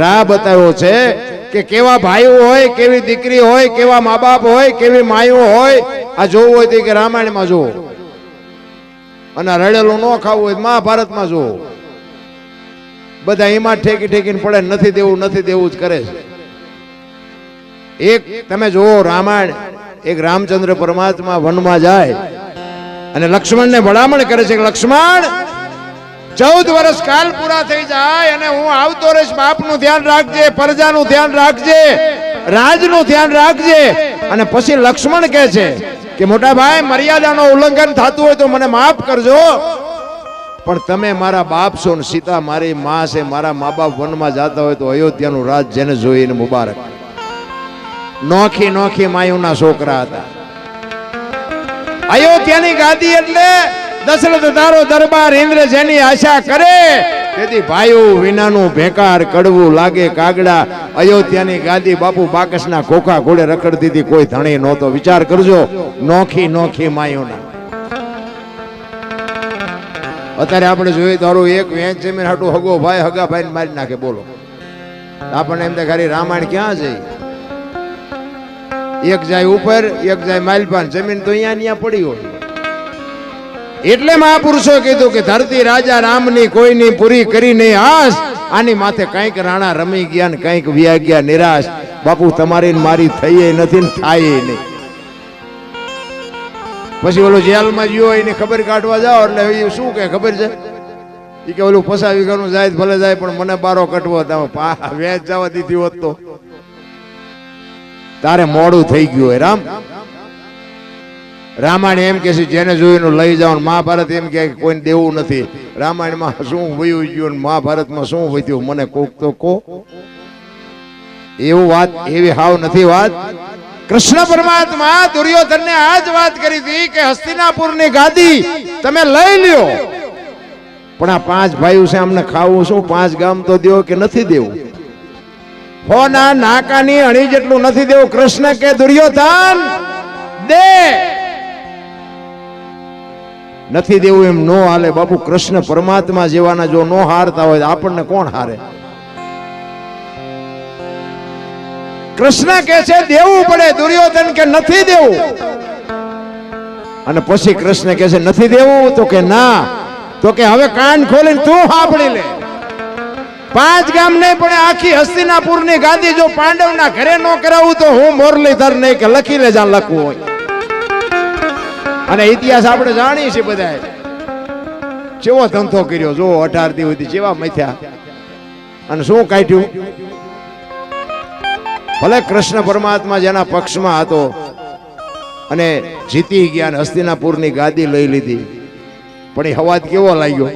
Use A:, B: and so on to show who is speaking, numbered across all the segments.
A: રાહ બતાવ્યો છે કે કેવા ભાઈઓ હોય, કેવી દીકરી હોય, કેવા મા બાપ હોય, કેવી માયું હોય, આ જોવું હોય તો કે રામાયણમાં જોવો અને રડેલું ન ખાવું હોય મહાભારતમાં જોવો બધા એમાં ઠેકી ઠેકીને પડે, નથી દેવું નથી દેવું જ કરે છે. એક તમે જુઓ રામાયણ, એક રામચંદ્ર પરમાત્મા વનમાં જાય અને લક્ષ્મણને ભલામણ કરે છે કે, લક્ષ્મણ ચૌદ વર્ષ કાલ પૂરા થઈ જાય અને હું આવતો રહીશ, બાપનું ધ્યાન રાખજે, પ્રજાનું ધ્યાન રાખજે, રાજનું ધ્યાન રાખજે. અને પછી લક્ષ્મણ કહે છે કે, મોટા ભાઈ, મર્યાદાનો ઉલ્લંઘન થતું હોય તો મને માફ કરજો. પણ તમે મારા બાપ છો ને સીતા મારી માં છે, મારા મા બાપ વનમાં જતા હોય તો અયોધ્યાનું રાજ જેને જોઈને મુબારક. નોખી નોખી માયુના છોકરા હતા. અયોધ્યાની ગાદી એટલે દશરથ તારો દરબાર ઇન્દ્ર જેની આશા કરે, તેથી ભાઈઓ વિનાનું ભેકાર કડવું લાગે કાગડા. અયોધ્યાની ગાદી બાપુ બાકસના ખોખા ઘોડે રખડતી હતી કોઈ ધણી નહોતો. વિચાર કરજો, નોખી નોખી માયોના. અત્યારે આપણે જોઈએ તારું એક વેચ જમીન હાટું હગો ભાઈ, હગા ભાઈ મારી નાખે, બોલો. આપણને એમ તો ખાલી રામાયણ ક્યાં છે એક જાય ઉપર, એક જાય માલપાન. જમીન તો અહીંયા ત્યાં પડી હોય. એટલે મહાપુરુષો કીધું કે ધરતી રાજા રામની કોઈની પૂરી કરી નહીં આશ. આની માથે કંઈક રાણા રમી ગયા ને કંઈક વ્યા ગયા નિરાશ. બાપુ, તમારી મારી થઈ નથી ને થાય નહીં. પછી ઓલો જેલમાં ગયો, એને ખબર કાઢવા જાઓ એટલે એ શું કે ખબર છે? એ કે ઓલું ફસાવી ગયું જાય ભલે જાય, પણ મને બારો કટવો તમે વેચ જવા દીધી હોત તો. તારે મોડું થઈ ગયું હોય, રામ. રામાયણ એમ કે છે, જેને જોયું લઈ જાઓ મહાભારત, એમ કે કોઈને દેવું નથી. રામાયણમાં શું વયું ગયું મહાભારતમાં શું વધ્યું મને કોક તો કો એવું વાત, એવી હાવ નથી વાત. કૃષ્ણ પરમાત્મા દુર્યોધનને આ જ વાત કરી હતી કે હસ્તિનાપુરની ગાદી તમે લઈ લ્યો. પણ આ પાંચ ભાઈઓ છે, અમને ખાવું શું? પાંચ ગામ તો દેવો કે નથી દેવું? હોના નાકાની અણી જેટલું નથી દેવું. કૃષ્ણ કે દુર્યોધન, દે. નથી દેવું એમ નો હાલે. બાપુ કૃષ્ણ પરમાત્મા જેવાના જો નો હારતા હોય આપણને કોણ હારે? કૃષ્ણ કે છે, દેવું પડે દુર્યોધન કે નથી દેવું? અને પછી કૃષ્ણ કે છે, નથી દેવું? તો કે, ના. તો કે, હવે કાન ખોલીને તું સાંભળી લે. પાંચ ગામ નહીં, પણ આખી હસ્તિનાપુરની ગાદી જો પાંડવના ઘરે નો કરાવું તો હું મોરલીધર નહીં કે લખી લે જ્યાં લખવું હોય. અને ઇતિહાસ આપણે જાણીએ છીએ બધા કેવો ધંધો કર્યો જો અઢાર દિવસથી જેવા મથ્યા. અને શું કાઢ્યું? ભલે કૃષ્ણ પરમાત્મા જેના પક્ષમાં હતો, અને જીતી ગયા અને હસ્તિનાપુરની ગાદી લઈ લીધી. પણ એ હવાજ કેવો લાગ્યો?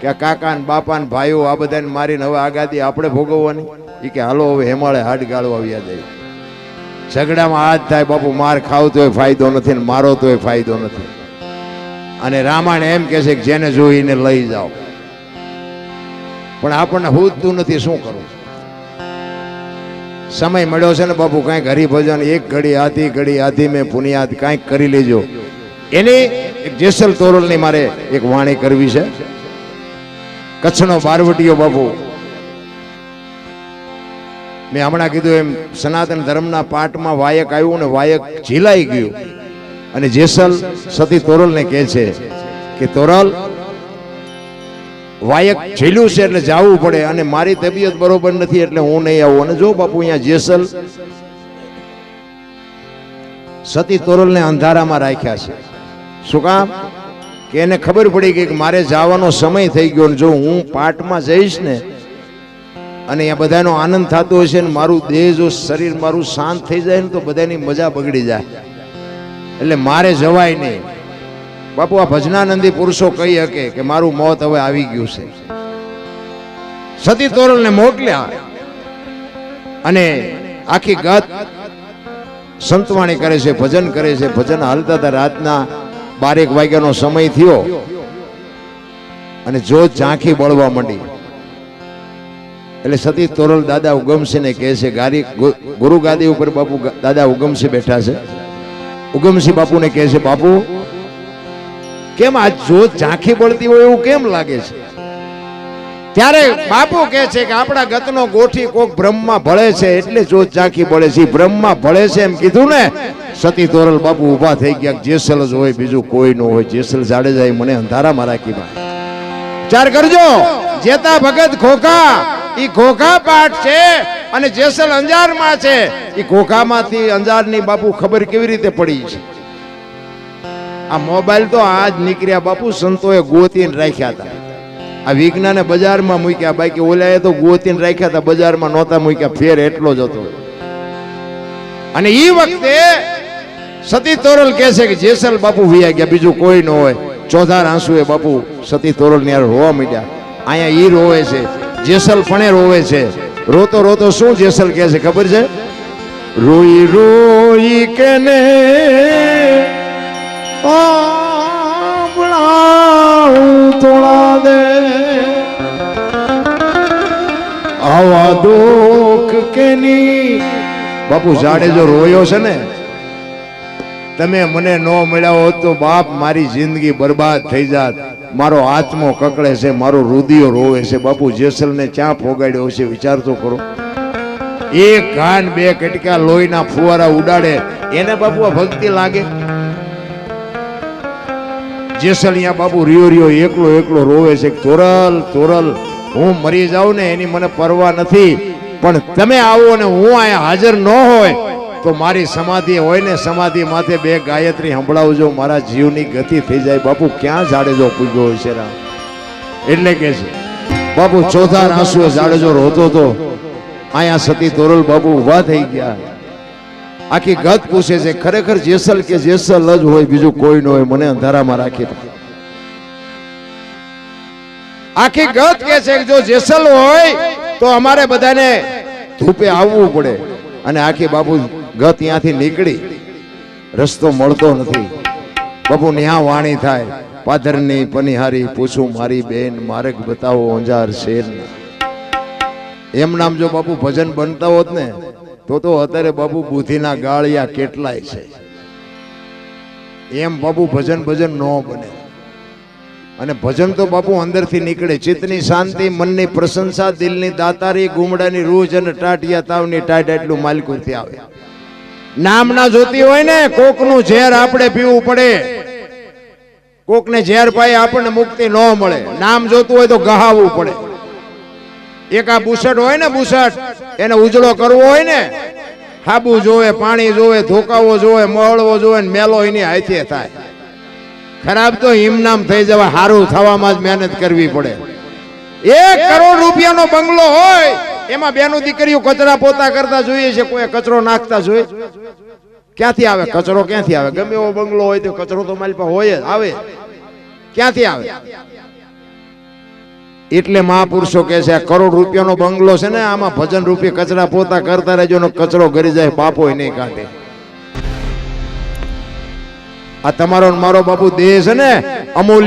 A: કે કાકા ને બાપા ને ભાઈઓ આ બધાને મારીને હવે આ ગાદી આપણે ભોગવવાની? એ કે, હાલો, હવે હેમાળે હાડ ગાળો આવ્યા જાય. ઝઘડામાં આ થાય બાપુ, માર ખાવ તોય ફાયદો નથી ને મારો તોય ફાયદો નથી. અને રામાયણ એમ કે છે કે જેને જોઈને લઈ જાઓ. પણ આપણને હોતું નથી, શું કરવું સમય મળ્યો છે ને બાપુ, કાંઈક હરિભજન, એક ઘડી, આધી ઘડી, આધી મેં પુનિયાદ, કાંઈક કરી લેજો. એની એક જેસલ તોરલની મારે એક વાણી કરવી છે. કચ્છનો બારવટીયો બાપુ મેં હમણાં કીધું એમ, સનાતન ધર્મના પાઠમાં વાયક આવ્યું ને વાયક ઝીલાઈ ગયું. અને જેસલ સતી તોરલને કહે છે કે, તોરલ, વાયક ઝીલ્યું છે એટલે જવું પડે અને મારી તબિયત બરોબર નથી એટલે હું નહીં આવું. અને જો બાપુ, અહીંયા જેસલ સતી તોરલને અંધારામાં રાખ્યા છે. શું કામ? કે એને ખબર પડી ગઈ કે મારે જવાનો સમય થઈ ગયો અને જો હું પાઠમાં જઈશ ને અને અહીંયા બધાનો આનંદ થતો હશે ને મારું દેહ જો શરીર મારું શાંત થઈ જાય ને તો બધાની મજા બગડી જાય. એટલે મારે જવાય નહીં. બાપુ, આ ભજનાનંદી પુરુષો કહી શકે કે મારું મોત હવે આવી ગયું છે. સતી તોરલને મોકલ્યા અને આખી ગત સંતવાણી કરે છે, ભજન કરે છે, ભજન હાલતા હતા રાતના બારેક વાગ્યાનો સમય થયો અને જો ઝાંખી બળવા માંડી. એટલે સતી તોરલ દાદા ઉગમસિંહને કહે છે, ગારી ગુરુ ગાદી ઉપર બાપુ દાદા ઉગમસિંહ બેઠા છે. ઉગમસિંહ બાપુને કહે છે, બાપુ, કેમ આ જોત ઝાંખી બળતી હોય એવું કેમ લાગે છે? ત્યારે બાપુ કહે છે કે, આપણા ગતનો ગોઠી કોક બ્રહ્મમાં ભળે છે, એટલે જોત ઝાંખી પડે છે. ઈ બ્રહ્મમાં ભળે છે એમ કીધું ને, સતી તોરલ બાપુ ઊભા થઈ ગયા જેસલ જ હોય, બીજું કોઈ ન હોય, જેસલ જાડેજાએ મને અંધારામાં રાખી ચાર કરજો, જેતા ભગત ખોખા ઈ ખોખા પાઠ છે અને જેસલ અંજારમાં છે. ઈ ખોખામાંથી અંજારની બાપુ ખબર કેવી રીતે પડી છે? આ મોબાઈલ તો આજ નીકળ્યા બાપુ સંતોએ ગોતીને રાખ્યા હતા. આ વિજ્ઞાને બજારમાં મૂક્યા, બાકી ઓલાએ તો ગોતીને રાખ્યા હતા, બજારમાં નહોતા મૂક્યા, ફેર એટલો જ હતો. અને એ વખતે સતી તોરલ કહે છે કે જેસલ બાપુ વિયા ગયા, બીજું કોઈ ન હોય. ચોધાર આંસુ એ બાપુ સતી તોરલની રોવા માંડ્યા. અહીંયા ઈ રોવે છે. જેસલ પણ રોવે છે. રોતો રોતો શું જેસલ કહે છે ખબર છે? રોઈ રોઈ કેને તોડા દે. આવા દુઃખ કેની? બાપુ જાડેજો રોયો છે ને, તમે મને ન મળ્યા હોત તો બાપ મારી જિંદગી બરબાદ થઈ જાત. મારો આત્મો કકડે છે, મારો રુદિયો રોવે છે. બાપુ જેસલને ચા ફોગાડ્યો છે વિચાર તો કરો. એક ઘાન બે કટકા લોહીના ફુવારા ઉડાડે. એને બાપુ આ ભક્તિ લાગે? જેસલ અહીંયા બાપુ રિયો રિયો એકલો એકલો રોવે છે. તોરલ તોરલ, હું મરી જાઉં ને એની મને પરવા નથી. પણ તમે આવો ને હું અહીંયા હાજર ન હોય. તો મારી સમાધિ હોય ને સમાધિ માથે બે ગાયત્રી સંભળાવજો, મારા જીવની ગતિ થઈ જાય. બાપુ, ક્યાં જાડેજો પૂગ્યો હોય છે રામ? એટલે કે છે. બાપુ, ચોથા આંસુએ જાડેજો રોતો તો અહીંયા સતી તોરલ બાપુ ઊભા થઈ ગયા. આખી ગત પૂછે છે, ખરેખર જેસલ કે જેસલ જ હોય, બીજું કોઈ ન હોય, મને અંધારામાં રાખી આખી ગત કે છે જો જેસલ હોય, તો અમારે બધાને ધૂપે આવવું પડે. અને આખી બાપુ ગત ત્યાંથી નીકળી. રસ્તો મળતો નથી. બાપુ, ન્યા વાણી થાય. પાદરની પનિહારી, પૂછું, મારી બેન માર્ગ બતાવો અંજાર શેર એમ નામ જો બાપુ ભજન બનતા હોત ને, તો તો અત્યારે બાપુ બુદ્ધિના ગાળિયા કેટલાય છે. એમ બાપુ ભજન ભજન ન બને. અને ભજન તો બાપુ અંદરથી નીકળે. ચિત્તની શાંતિ, મનની પ્રશંસા, દિલની દાતારી, ગુમડાની રૂજ અને ટાટિયા તાવની ટાટ એટલું માલકુરથી આવે. નામ ના જોતી હોય ને, કોકનું ઝેર આપણે પીવું પડે. કોકને ઝેર પાય આપણને મુક્તિ ન મળે. નામ જોતું હોય તો ગહાવવું પડે. એક આ બુસટ હોય ને બુસટ, એને ઉજળો કરવો હોય ને, હાબુ જોવે, પાણી જોવે, ધોકાવો જોવે મળવો જોવે ને મેલો એની હાથે થાય. ખરાબ તો હિમનામ થઈ જવા સારું થવામાં જ મહેનત કરવી પડે. એક કરોડ રૂપિયાનો બંગલો હોય એમાં બેનું દીકરીઓ કચરા પોતા કરતા જોઈએ છે કોઈ કચરો નાખતા જોઈએ. ક્યાંથી આવે? કચરો ક્યાંથી આવે? ગમે એવો બંગલો હોય તો કચરો તો મારી પાસે હોય જ, આવે. ક્યાંથી આવે? એટલે મહાપુરુષો કે છે કરોડ રૂપિયાનો બંગલો છે ને, આમાં ભજન રૂપિયા કચરા પોતા કરતા રહેજો ને કચરો ઘરી જાય, બાપો નહીં કાઢે આ તમારો મારો બાપુ દેહ છે ને, અમૂલ્ય